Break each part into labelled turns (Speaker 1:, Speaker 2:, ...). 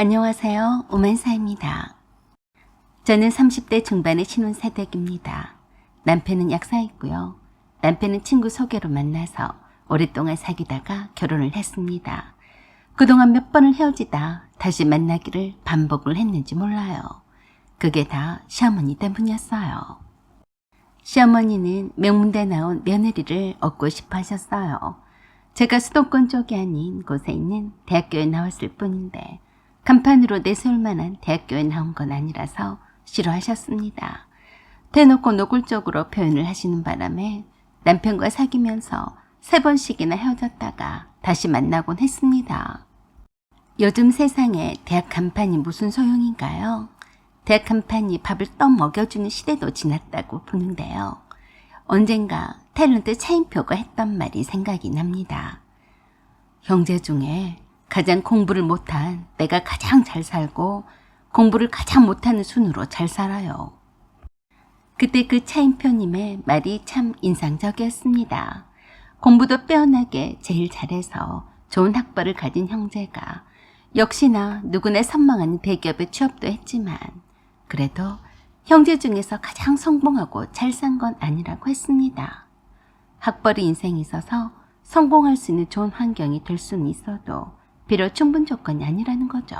Speaker 1: 안녕하세요. 오만사입니다. 저는 30대 중반의 신혼사댁입니다. 남편은 약사였고요. 남편은 친구 소개로 만나서 오랫동안 사귀다가 결혼을 했습니다. 그동안 몇 번을 헤어지다 다시 만나기를 반복을 했는지 몰라요. 그게 다 시어머니 때문이었어요. 시어머니는 명문대 나온 며느리를 얻고 싶어 하셨어요. 제가 수도권 쪽이 아닌 곳에 있는 대학교에 나왔을 뿐인데 간판으로 내세울 만한 대학교에 나온 건 아니라서 싫어하셨습니다. 대놓고 노골적으로 표현을 하시는 바람에 남편과 사귀면서 세 번씩이나 헤어졌다가 다시 만나곤 했습니다. 요즘 세상에 대학 간판이 무슨 소용인가요? 대학 간판이 밥을 떠 먹여주는 시대도 지났다고 보는데요. 언젠가 탤런트 차인표가 했던 말이 생각이 납니다. 형제 중에 가장 공부를 못한 내가 가장 잘 살고 공부를 가장 못하는 순으로 잘 살아요. 그때 그 차인표님의 말이 참 인상적이었습니다. 공부도 빼어나게 제일 잘해서 좋은 학벌을 가진 형제가 역시나 누구나 선망하는 대기업에 취업도 했지만 그래도 형제 중에서 가장 성공하고 잘 산 건 아니라고 했습니다. 학벌이 인생에 있어서 성공할 수 있는 좋은 환경이 될 수는 있어도 비록 충분 조건이 아니라는 거죠.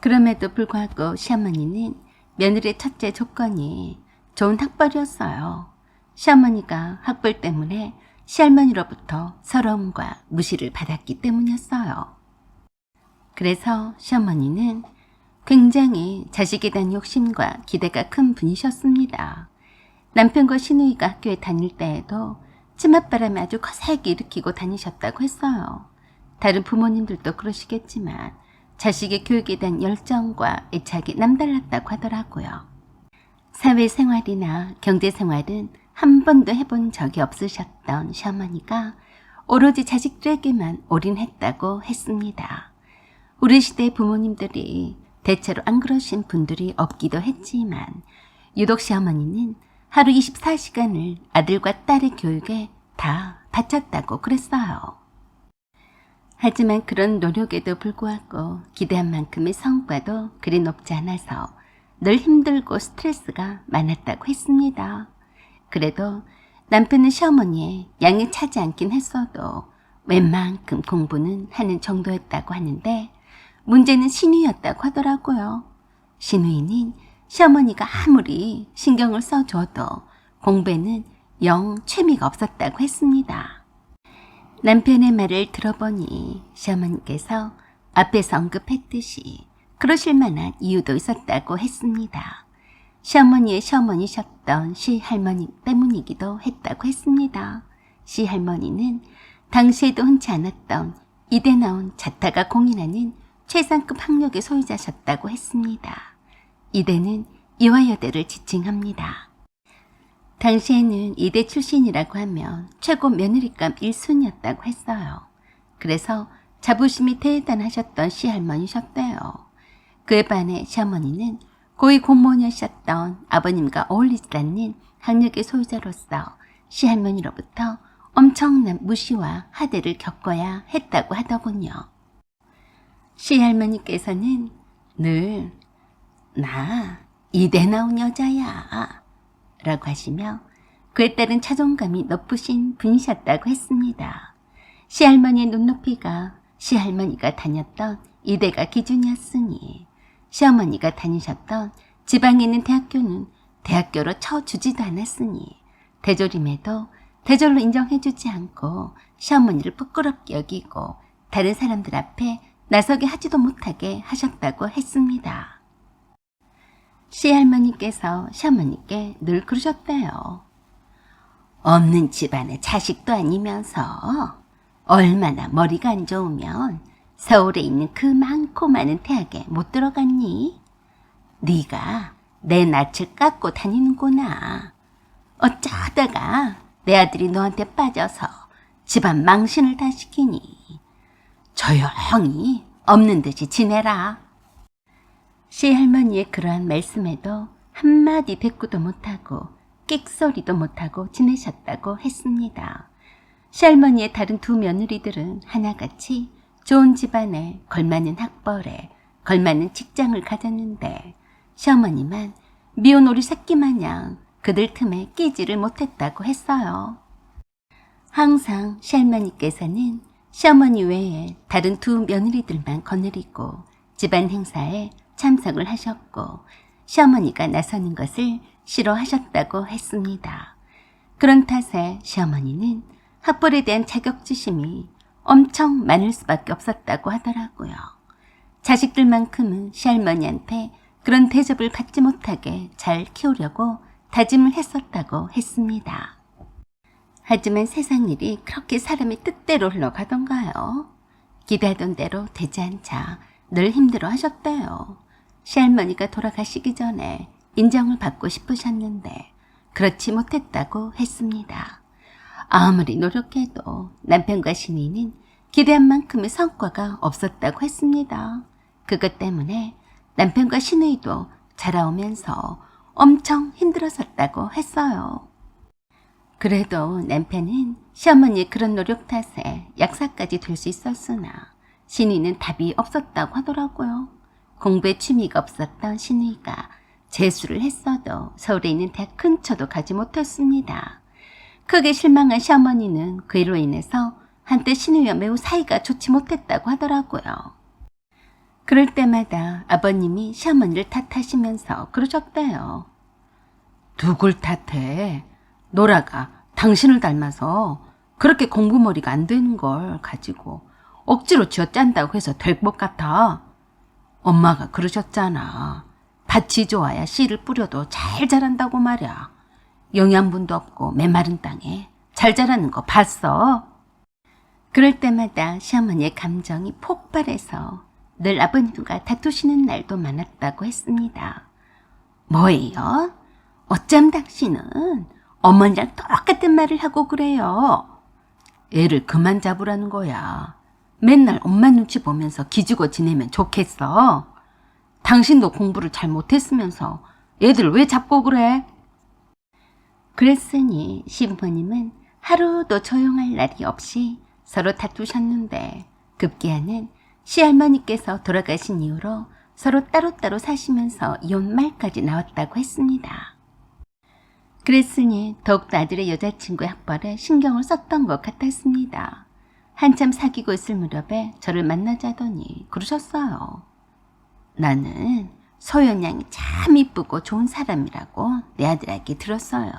Speaker 1: 그럼에도 불구하고 시어머니는 며느리의 첫째 조건이 좋은 학벌이었어요. 시어머니가 학벌 때문에 시할머니로부터 서러움과 무시를 받았기 때문이었어요. 그래서 시어머니는 굉장히 자식에 대한 욕심과 기대가 큰 분이셨습니다. 남편과 시누이가 학교에 다닐 때에도 치맛바람이 아주 거세게 일으키고 다니셨다고 했어요. 다른 부모님들도 그러시겠지만 자식의 교육에 대한 열정과 애착이 남달랐다고 하더라고요. 사회생활이나 경제생활은 한 번도 해본 적이 없으셨던 시어머니가 오로지 자식들에게만 올인했다고 했습니다. 우리 시대 부모님들이 대체로 안 그러신 분들이 없기도 했지만 유독 시어머니는 하루 24시간을 아들과 딸의 교육에 다 바쳤다고 그랬어요. 하지만 그런 노력에도 불구하고 기대한 만큼의 성과도 그리 높지 않아서 늘 힘들고 스트레스가 많았다고 했습니다. 그래도 남편은 시어머니의 양이 차지 않긴 했어도 웬만큼 공부는 하는 정도였다고 하는데 문제는 신우였다고 하더라고요. 신우이는 시어머니가 아무리 신경을 써줘도 공부에는 영 취미가 없었다고 했습니다. 남편의 말을 들어보니 시어머니께서 앞에서 언급했듯이 그러실 만한 이유도 있었다고 했습니다. 시어머니의 시어머니셨던 시할머니 때문이기도 했다고 했습니다. 시할머니는 당시에도 흔치 않았던 이대 나온 자타가 공인하는 최상급 학력의 소유자셨다고 했습니다. 이대는 이화여대를 지칭합니다. 당시에는 이대 출신이라고 하면 최고 며느리감 1순위였다고 했어요. 그래서 자부심이 대단하셨던 시할머니셨대요. 그에 반해 시어머니는 고위 공무원이셨던 아버님과 어울리지 않는 학력의 소유자로서 시할머니로부터 엄청난 무시와 하대를 겪어야 했다고 하더군요. 시할머니께서는 늘, 나, 이대 나온 여자야. 라고 하시며 그에 따른 자존감이 높으신 분이셨다고 했습니다. 시할머니의 눈높이가 시할머니가 다녔던 이대가 기준이었으니 시어머니가 다니셨던 지방에 있는 대학교는 대학교로 쳐주지도 않았으니 대조림에도 대졸로 인정해주지 않고 시어머니를 부끄럽게 여기고 다른 사람들 앞에 나서게 하지도 못하게 하셨다고 했습니다. 시할머니께서 시어머니께 늘 그러셨대요. 없는 집안의 자식도 아니면서 얼마나 머리가 안 좋으면 서울에 있는 그 많고 많은 대학에 못 들어갔니? 네가 내 낯을 깎고 다니는구나. 어쩌다가 내 아들이 너한테 빠져서 집안 망신을 다 시키니. 조용히 없는 듯이 지내라. 시 할머니의 그러한 말씀에도 한마디 대꾸도 못하고 끽소리도 못하고 지내셨다고 했습니다. 시할머니의 다른 두 며느리들은 하나같이 좋은 집안에 걸맞는 학벌에 걸맞는 직장을 가졌는데 시어머니만 미운 오리 새끼 마냥 그들 틈에 끼지를 못했다고 했어요. 항상 시할머니께서는 시어머니 외에 다른 두 며느리들만 거느리고 집안 행사에 참석을 하셨고 시어머니가 나서는 것을 싫어하셨다고 했습니다. 그런 탓에 시어머니는 학벌에 대한 자격지심이 엄청 많을 수밖에 없었다고 하더라고요. 자식들만큼은 시할머니한테 그런 대접을 받지 못하게 잘 키우려고 다짐을 했었다고 했습니다. 하지만 세상 일이 그렇게 사람의 뜻대로 흘러가던가요? 기대하던 대로 되지 않자 늘 힘들어 하셨대요. 시할머니가 돌아가시기 전에 인정을 받고 싶으셨는데 그렇지 못했다고 했습니다. 아무리 노력해도 남편과 신이는 기대한 만큼의 성과가 없었다고 했습니다. 그것 때문에 남편과 신우이도 자라오면서 엄청 힘들었었다고 했어요. 그래도 남편은 시어머니의 그런 노력 탓에 약사까지 될 수 있었으나 신우이는 답이 없었다고 하더라고요. 공부에 취미가 없었던 신우이가 재수를 했어도 서울에 있는 대학 근처도 가지 못했습니다. 크게 실망한 시어머니는 그 일로 인해서 한때 신우이와 매우 사이가 좋지 못했다고 하더라고요. 그럴 때마다 아버님이 시어머니를 탓하시면서 그러셨대요. 누굴 탓해? 노라가 당신을 닮아서 그렇게 공부머리가 안 되는 걸 가지고 억지로 쥐어짠다고 해서 될 것 같아. 엄마가 그러셨잖아. 밭이 좋아야 씨를 뿌려도 잘 자란다고 말이야. 영양분도 없고 메마른 땅에 잘 자라는 거 봤어? 그럴 때마다 시어머니의 감정이 폭발해서 늘 아버님과 다투시는 날도 많았다고 했습니다. 뭐예요? 어쩜 당신은 어머니랑 똑같은 말을 하고 그래요? 애를 그만 잡으라는 거야. 맨날 엄마 눈치 보면서 기죽어 지내면 좋겠어. 당신도 공부를 잘 못했으면서 애들 왜 잡고 그래? 그랬으니 시부모님은 하루도 조용할 날이 없이 서로 다투셨는데 급기야는 시할머니께서 돌아가신 이후로 서로 따로따로 사시면서 이혼 말까지 나왔다고 했습니다. 그랬으니 더욱더 아들의 여자친구의 학벌에 신경을 썼던 것 같았습니다. 한참 사귀고 있을 무렵에 저를 만나자더니 그러셨어요. 나는 소연 양이 참 이쁘고 좋은 사람이라고 내 아들에게 들었어요.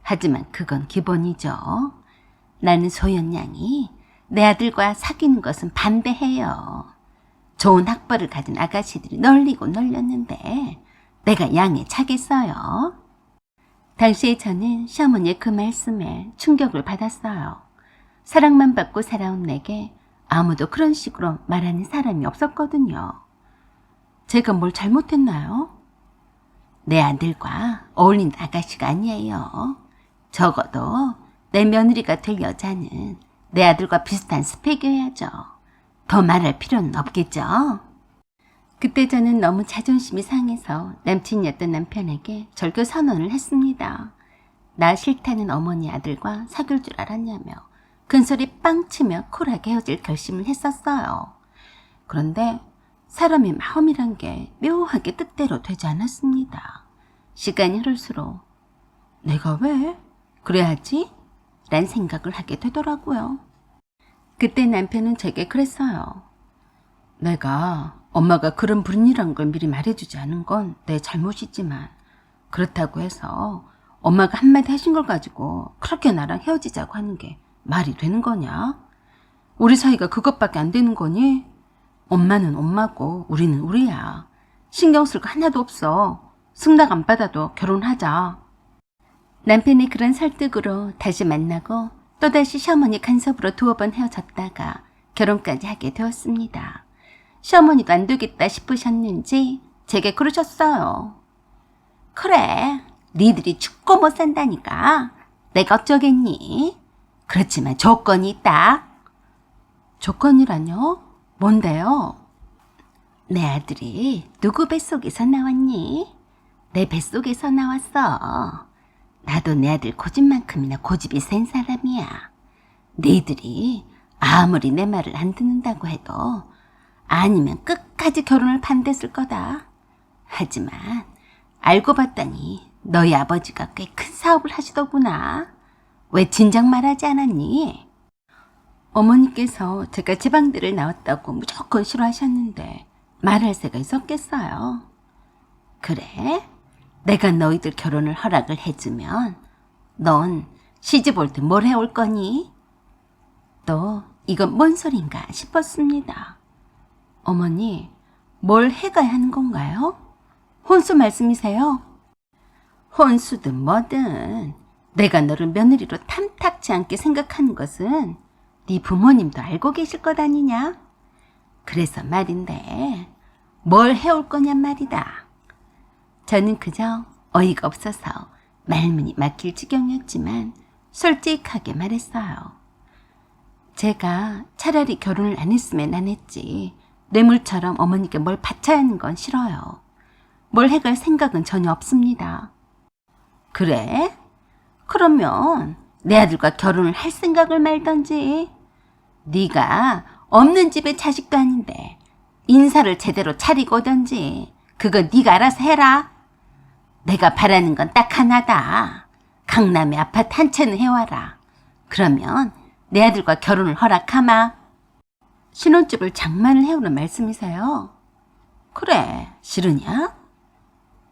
Speaker 1: 하지만 그건 기본이죠. 나는 소연 양이 내 아들과 사귀는 것은 반대해요. 좋은 학벌을 가진 아가씨들이 널리고 널렸는데 내가 양에 차겠어요. 당시에 저는 시어머니의 그 말씀에 충격을 받았어요. 사랑만 받고 살아온 내게 아무도 그런 식으로 말하는 사람이 없었거든요. 제가 뭘 잘못했나요? 내 아들과 어울린 아가씨가 아니에요. 적어도 내 며느리가 될 여자는 내 아들과 비슷한 스펙이어야죠. 더 말할 필요는 없겠죠? 그때 저는 너무 자존심이 상해서 남친이었던 남편에게 절교 선언을 했습니다. 나 싫다는 어머니 아들과 사귈 줄 알았냐며 큰소리 빵 치며 쿨하게 헤어질 결심을 했었어요. 그런데 사람의 마음이란 게 묘하게 뜻대로 되지 않았습니다. 시간이 흐를수록 내가 왜 그래야지? 란 생각을 하게 되더라고요. 그때 남편은 제게 그랬어요. 내가 엄마가 그런 분이란 걸 미리 말해주지 않은 건 내 잘못이지만 그렇다고 해서 엄마가 한마디 하신 걸 가지고 그렇게 나랑 헤어지자고 하는 게 말이 되는 거냐? 우리 사이가 그것밖에 안 되는 거니? 엄마는 엄마고 우리는 우리야. 신경 쓸 거 하나도 없어. 승낙 안 받아도 결혼하자. 남편이 그런 설득으로 다시 만나고 또다시 시어머니 간섭으로 두어 번 헤어졌다가 결혼까지 하게 되었습니다. 시어머니도 안 되겠다 싶으셨는지 제게 그러셨어요. 그래, 니들이 죽고 못 산다니까. 내가 어쩌겠니? 그렇지만 조건이 있다. 조건이라뇨? 뭔데요? 내 아들이 누구 뱃속에서 나왔니? 내 뱃속에서 나왔어. 나도 내 아들 고집만큼이나 고집이 센 사람이야. 너희들이 아무리 내 말을 안 듣는다고 해도 아니면 끝까지 결혼을 반대했을 거다. 하지만 알고 봤더니 너희 아버지가 꽤 큰 사업을 하시더구나. 왜 진작 말하지 않았니? 어머니께서 제가 제 방들을 나왔다고 무조건 싫어하셨는데 말할 새가 있었겠어요. 그래? 내가 너희들 결혼을 허락을 해주면 넌 시집 올 때 뭘 해올 거니? 또 이건 뭔 소린가 싶었습니다. 어머니, 뭘 해가야 하는 건가요? 혼수 말씀이세요? 혼수든 뭐든 내가 너를 며느리로 탐탁치 않게 생각하는 것은 네 부모님도 알고 계실 것 아니냐? 그래서 말인데 뭘 해올 거냔 말이다. 저는 그저 어이가 없어서 말문이 막힐 지경이었지만 솔직하게 말했어요. 제가 차라리 결혼을 안 했으면 안 했지. 뇌물처럼 어머니께 뭘 바쳐야 하는 건 싫어요. 뭘 해갈 생각은 전혀 없습니다. 그래? 그러면 내 아들과 결혼을 할 생각을 말던지. 네가 없는 집의 자식도 아닌데 인사를 제대로 차리고 오던지. 그건 네가 알아서 해라. 내가 바라는 건 딱 하나다. 강남에 아파트 한 채는 해와라. 그러면 내 아들과 결혼을 허락하마. 신혼집을 장만을 해오는 말씀이세요? 그래, 싫으냐?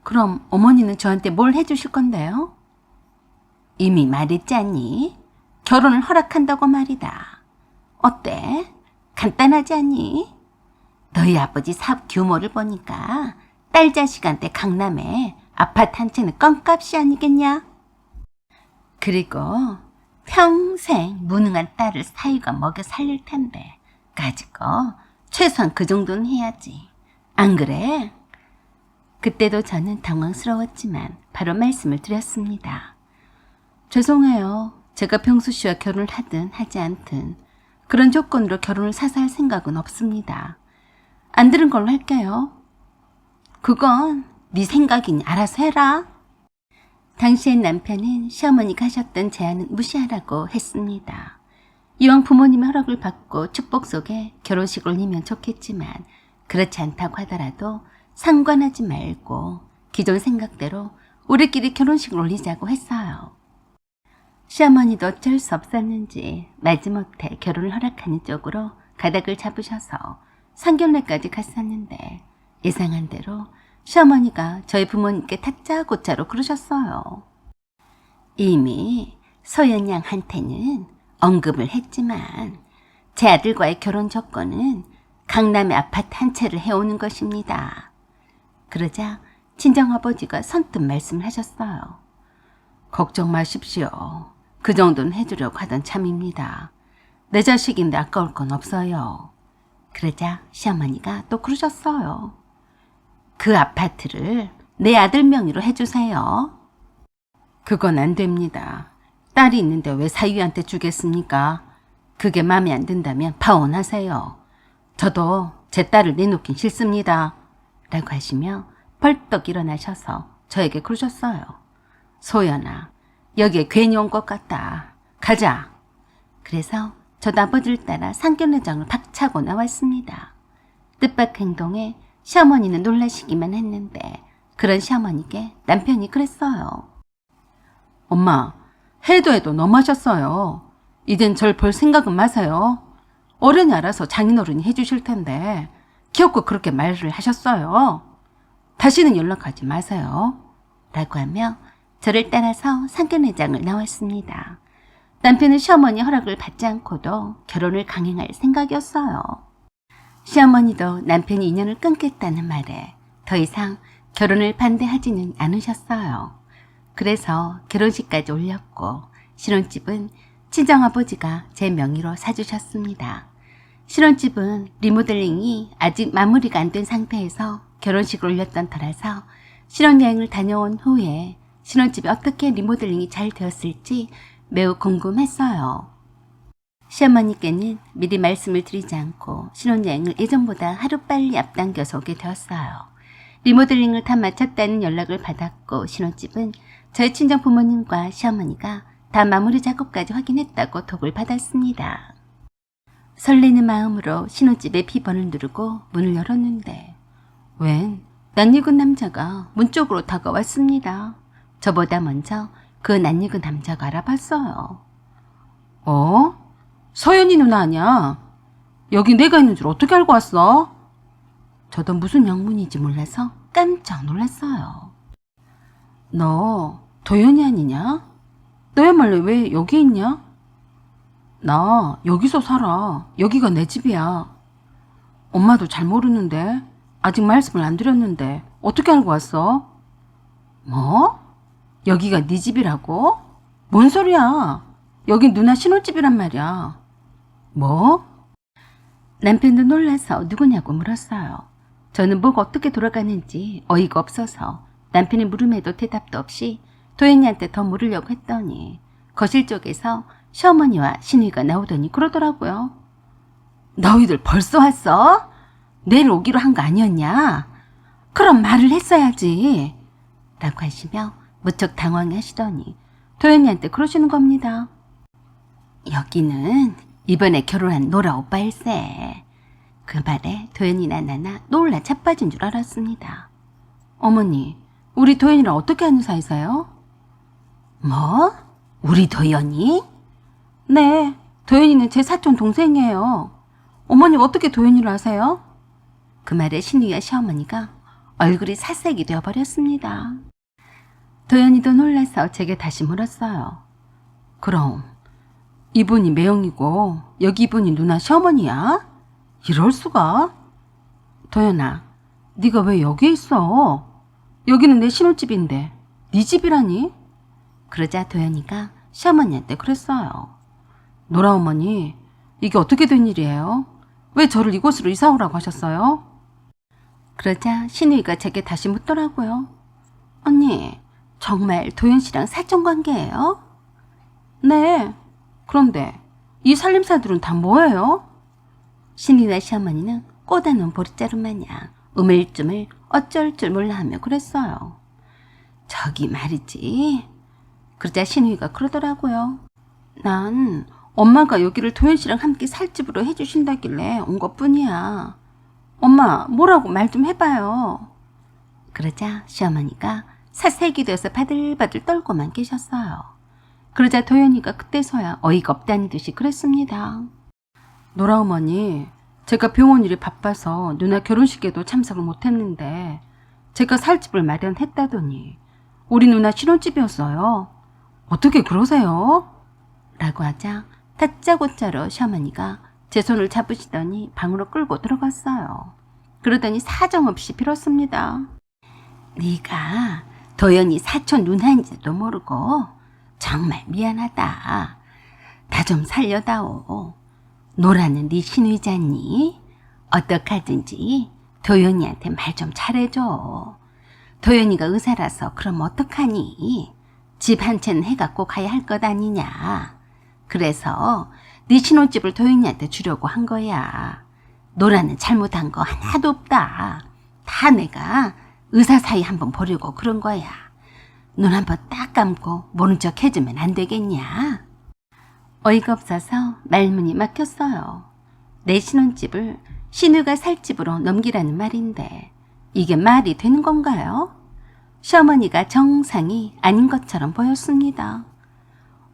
Speaker 1: 그럼 어머니는 저한테 뭘 해주실 건데요? 이미 말했지 않니? 결혼을 허락한다고 말이다. 어때? 간단하지 않니? 너희 아버지 사업 규모를 보니까 딸 자식한테 강남에 아파트 한 채는 껌값이 아니겠냐? 그리고 평생 무능한 딸을 사위가 먹여 살릴 텐데 가지고 최소한 그 정도는 해야지. 안 그래? 그때도 저는 당황스러웠지만 바로 말씀을 드렸습니다. 죄송해요. 제가 병수 씨와 결혼을 하든 하지 않든 그런 조건으로 결혼을 사서 할 생각은 없습니다. 안 들은 걸로 할게요. 그건 네 생각이니 알아서 해라. 당시엔 남편은 시어머니가 하셨던 제안은 무시하라고 했습니다. 이왕 부모님의 허락을 받고 축복 속에 결혼식을 올리면 좋겠지만 그렇지 않다고 하더라도 상관하지 말고 기존 생각대로 우리끼리 결혼식을 올리자고 했어요. 시어머니도 어쩔 수 없었는지 마지못해 결혼을 허락하는 쪽으로 가닥을 잡으셔서 상견례까지 갔었는데 예상한 대로 시어머니가 저희 부모님께 다짜고짜로 그러셨어요. 이미 소연 양한테는 언급을 했지만 제 아들과의 결혼 조건은 강남의 아파트 한 채를 해오는 것입니다. 그러자 친정아버지가 선뜻 말씀을 하셨어요. 걱정 마십시오. 그 정도는 해주려고 하던 참입니다. 내 자식인데 아까울 건 없어요. 그러자 시어머니가 또 그러셨어요. 그 아파트를 내 아들 명의로 해주세요. 그건 안 됩니다. 딸이 있는데 왜 사위한테 주겠습니까? 그게 마음에 안 든다면 파혼하세요. 저도 제 딸을 내놓긴 싫습니다. 라고 하시며 벌떡 일어나셔서 저에게 그러셨어요. 소연아, 여기에 괜히 온 것 같다. 가자. 그래서 저도 아버지를 따라 상견례장을 박차고 나왔습니다. 뜻밖 행동에 시어머니는 놀라시기만 했는데 그런 시어머니께 남편이 그랬어요. 엄마, 해도 해도 너무하셨어요. 이젠 절 볼 생각은 마세요. 어른이 알아서 장인어른이 해주실 텐데 귀엽고 그렇게 말을 하셨어요. 다시는 연락하지 마세요. 라고 하며 저를 따라서 상견례장을 나왔습니다. 남편은 시어머니 허락을 받지 않고도 결혼을 강행할 생각이었어요. 시어머니도 남편이 인연을 끊겠다는 말에 더 이상 결혼을 반대하지는 않으셨어요. 그래서 결혼식까지 올렸고 신혼집은 친정아버지가 제 명의로 사주셨습니다. 신혼집은 리모델링이 아직 마무리가 안 된 상태에서 결혼식을 올렸던 터라서 신혼여행을 다녀온 후에 신혼집이 어떻게 리모델링이 잘 되었을지 매우 궁금했어요. 시어머니께는 미리 말씀을 드리지 않고 신혼여행을 예전보다 하루빨리 앞당겨서 오게 되었어요. 리모델링을 다 마쳤다는 연락을 받았고 신혼집은 저희 친정 부모님과 시어머니가 다 마무리 작업까지 확인했다고 톡을 받았습니다. 설레는 마음으로 신혼집의 비번을 누르고 문을 열었는데 웬 낯익은 남자가 문 쪽으로 다가왔습니다. 저보다 먼저 그 낯익은 남자가 알아봤어요. 어? 서연이 누나 아니야? 여기 내가 있는 줄 어떻게 알고 왔어? 저도 무슨 영문인지 몰라서 깜짝 놀랐어요. 너 도연이 아니냐? 너야말로 왜 여기 있냐? 나 여기서 살아. 여기가 내 집이야. 엄마도 잘 모르는데 아직 말씀을 안 드렸는데 어떻게 알고 왔어? 뭐? 여기가 네 집이라고? 뭔 소리야? 여긴 누나 신혼집이란 말이야. 뭐? 남편도 놀라서 누구냐고 물었어요. 저는 뭐가 어떻게 돌아가는지 어이가 없어서 남편의 물음에도 대답도 없이 도현이한테 더 물으려고 했더니 거실 쪽에서 시어머니와 신우이가 나오더니 그러더라고요. 너희들 벌써 왔어? 내일 오기로 한 거 아니었냐? 그럼 말을 했어야지. 라고 하시며 무척 당황해 하시더니 도현이한테 그러시는 겁니다. 여기는 이번에 결혼한 노라 오빠일세. 그 말에 도현이나 나나 놀라 자빠진 줄 알았습니다. 어머니, 우리 도현이랑 어떻게 하는 사이세요? 뭐? 우리 도현이? 네, 도현이는 제 사촌 동생이에요. 어머님 어떻게 도현이를 아세요? 그 말에 신우이와 시어머니가 얼굴이 살색이 되어버렸습니다. 도현이도 놀라서 제게 다시 물었어요. 그럼 이분이 매형이고 여기 이분이 누나 시어머니야? 이럴 수가? 도현아, 네가 왜 여기 있어? 여기는 내 신혼집인데 네 집이라니? 그러자 도현이가 시어머니한테 그랬어요. 노라 어머니, 이게 어떻게 된 일이에요? 왜 저를 이곳으로 이사 오라고 하셨어요? 그러자 신우이가 제게 다시 묻더라고요. 언니, 정말 도현 씨랑 사정 관계예요? 네. 그런데 이 살림살들은 다 뭐예요? 신우이와 시어머니는 꼬다놓은 보리자루 마냥 우물쭈물 어쩔 줄 몰라 하며 그랬어요. 저기 말이지. 그러자 신우이가 그러더라고요. 난 엄마가 여기를 도현 씨랑 함께 살 집으로 해주신다길래 온 것 뿐이야. 엄마, 뭐라고 말 좀 해봐요. 그러자 시어머니가 사색이 돼서 바들바들 떨고만 계셨어요. 그러자 도현이가 그때서야 어이가 없다는 듯이 그랬습니다. 노라 어머니, 제가 병원 일이 바빠서 누나 결혼식에도 참석을 못했는데 제가 살 집을 마련했다더니 우리 누나 신혼집이었어요. 어떻게 그러세요? 라고 하자 다짜고짜로 시어머니가 제 손을 잡으시더니 방으로 끌고 들어갔어요. 그러더니 사정없이 빌었습니다. 네가 도연이 사촌 누나인지도 모르고 정말 미안하다. 나 좀 살려다오. 노라는 네 신의자니? 어떡하든지 도연이한테 말 좀 잘해줘. 도연이가 의사라서 그럼 어떡하니? 집 한 채는 해갖고 가야 할 것 아니냐. 그래서 네 신혼집을 도연이한테 주려고 한 거야. 노라는 잘못한 거 하나도 없다. 다 내가 의사 사이 한번 보려고 그런 거야. 눈 한번 딱 감고 모른 척 해주면 안 되겠냐? 어이가 없어서 말문이 막혔어요. 내 신혼집을 신우가 살 집으로 넘기라는 말인데 이게 말이 되는 건가요? 시어머니가 정상이 아닌 것처럼 보였습니다.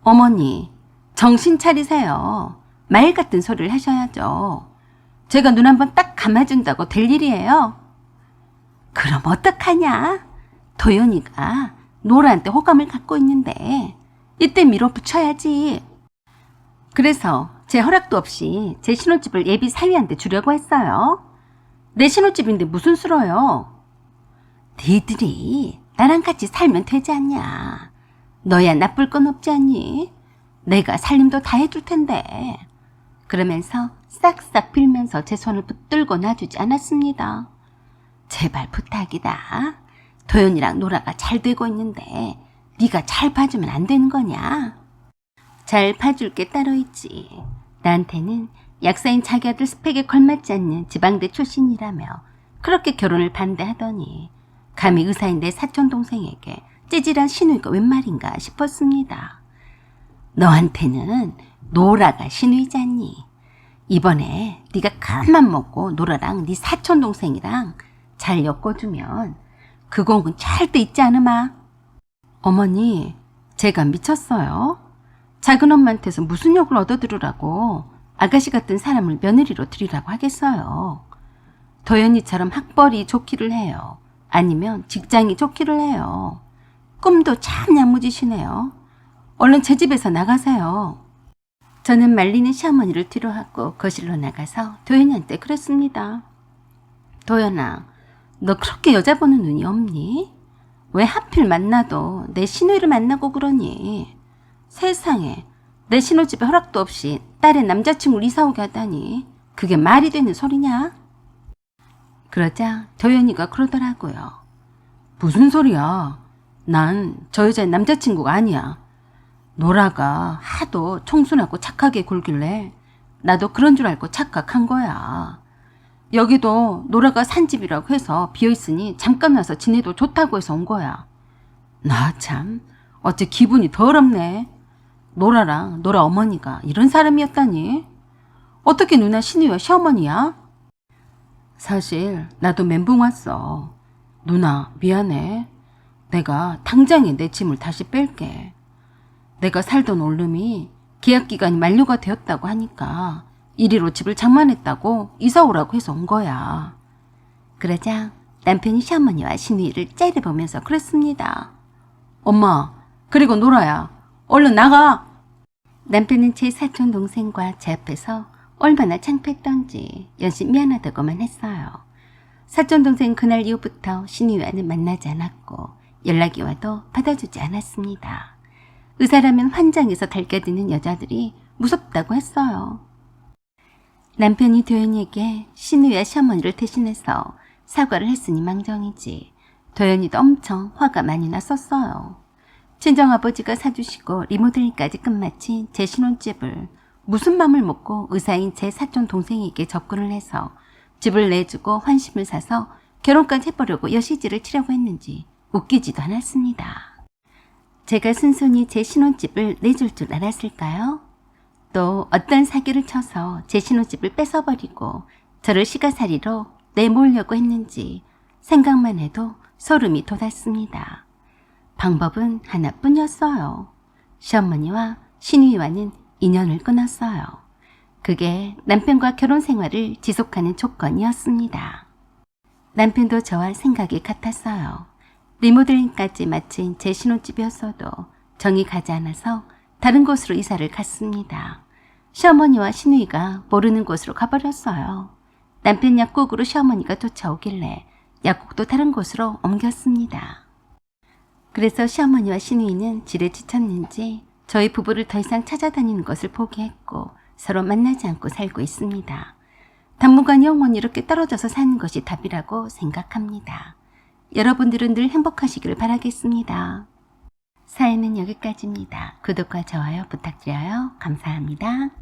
Speaker 1: 어머니, 정신 차리세요. 말 같은 소리를 하셔야죠. 제가 눈 한번 딱 감아준다고 될 일이에요. 그럼 어떡하냐? 도연이가 노라한테 호감을 갖고 있는데 이때 밀어붙여야지. 그래서 제 허락도 없이 제 신혼집을 예비 사위한테 주려고 했어요. 내 신혼집인데 무슨 수로요? 니들이 나랑 같이 살면 되지 않냐? 너야 나쁠 건 없지 않니? 내가 살림도 다 해줄 텐데. 그러면서 싹싹 빌면서 제 손을 붙들고 놔주지 않았습니다. 제발 부탁이다. 도연이랑 노라가 잘 되고 있는데 네가 잘 봐주면 안 되는 거냐? 잘 봐줄 게 따로 있지. 나한테는 약사인 자기 아들 스펙에 걸맞지 않는 지방대 출신이라며 그렇게 결혼을 반대하더니 감히 의사인 내 사촌 동생에게 찌질한 신우이가 웬 말인가 싶었습니다. 너한테는 노라가 신우이잖니. 이번에 네가 큰맘 먹고 노라랑 네 사촌 동생이랑 잘 엮어주면 그 공은 절대 잊지 않으마. 어머니, 제가 미쳤어요. 작은 엄마한테서 무슨 욕을 얻어들으라고 아가씨 같은 사람을 며느리로 들이라고 하겠어요. 도연이처럼 학벌이 좋기를 해요. 아니면 직장이 좋기를 해요. 꿈도 참 야무지시네요. 얼른 제 집에서 나가세요. 저는 말리는 시어머니를 뒤로 하고 거실로 나가서 도연이한테 그랬습니다. 도연아, 너 그렇게 여자 보는 눈이 없니? 왜 하필 만나도 내 신우이를 만나고 그러니? 세상에 내 신혼집에 허락도 없이 딸의 남자친구를 이사오게 하다니 그게 말이 되는 소리냐? 그러자 도연이가 그러더라고요. 무슨 소리야? 난 저 여자의 남자친구가 아니야. 노라가 하도 청순하고 착하게 굴길래 나도 그런 줄 알고 착각한 거야. 여기도 노라가 산 집이라고 해서 비어있으니 잠깐 와서 지내도 좋다고 해서 온 거야. 나 참, 어째 기분이 더럽네. 노라랑 노라 어머니가 이런 사람이었다니. 어떻게 누나 신우와 시어머니야? 사실 나도 멘붕 왔어. 누나 미안해. 내가 당장에 내 짐을 다시 뺄게. 내가 살던 올름이 계약 기간이 만료가 되었다고 하니까 이리로 집을 장만했다고 이사 오라고 해서 온 거야. 그러자 남편이 시어머니와 신우이를 째려보면서 그랬습니다. 엄마, 그리고 노라야, 얼른 나가! 남편은 제 사촌 동생과 제 앞에서 얼마나 창피했던지 연신 미안하다고만 했어요. 사촌 동생 그날 이후부터 신우이와는 만나지 않았고 연락이 와도 받아주지 않았습니다. 의사라면 환장해서 달겨드는 여자들이 무섭다고 했어요. 남편이 도연이에게 신우이와 시어머니를 대신해서 사과를 했으니 망정이지. 도연이도 엄청 화가 많이 났었어요. 친정아버지가 사주시고 리모델링까지 끝마친 제 신혼집을 무슨 맘을 먹고 의사인 제 사촌 동생에게 접근을 해서 집을 내주고 환심을 사서 결혼까지 해보려고 여시지를 치려고 했는지 웃기지도 않았습니다. 제가 순순히 제 신혼집을 내줄 줄 알았을까요? 또 어떤 사기를 쳐서 제 신혼집을 뺏어버리고 저를 시가살이로 내몰려고 했는지 생각만 해도 소름이 돋았습니다. 방법은 하나뿐이었어요. 시어머니와 신우이와는 인연을 끊었어요. 그게 남편과 결혼 생활을 지속하는 조건이었습니다. 남편도 저와 생각이 같았어요. 리모델링까지 마친 제 신혼집이었어도 정이 가지 않아서 다른 곳으로 이사를 갔습니다. 시어머니와 신우이가 모르는 곳으로 가버렸어요. 남편 약국으로 시어머니가 쫓아오길래 약국도 다른 곳으로 옮겼습니다. 그래서 시어머니와 신우이는 지레 지쳤는지 저희 부부를 더 이상 찾아다니는 것을 포기했고 서로 만나지 않고 살고 있습니다. 당분간 영원히 이렇게 떨어져서 사는 것이 답이라고 생각합니다. 여러분들은 늘 행복하시기를 바라겠습니다. 사연은 여기까지입니다. 구독과 좋아요 부탁드려요. 감사합니다.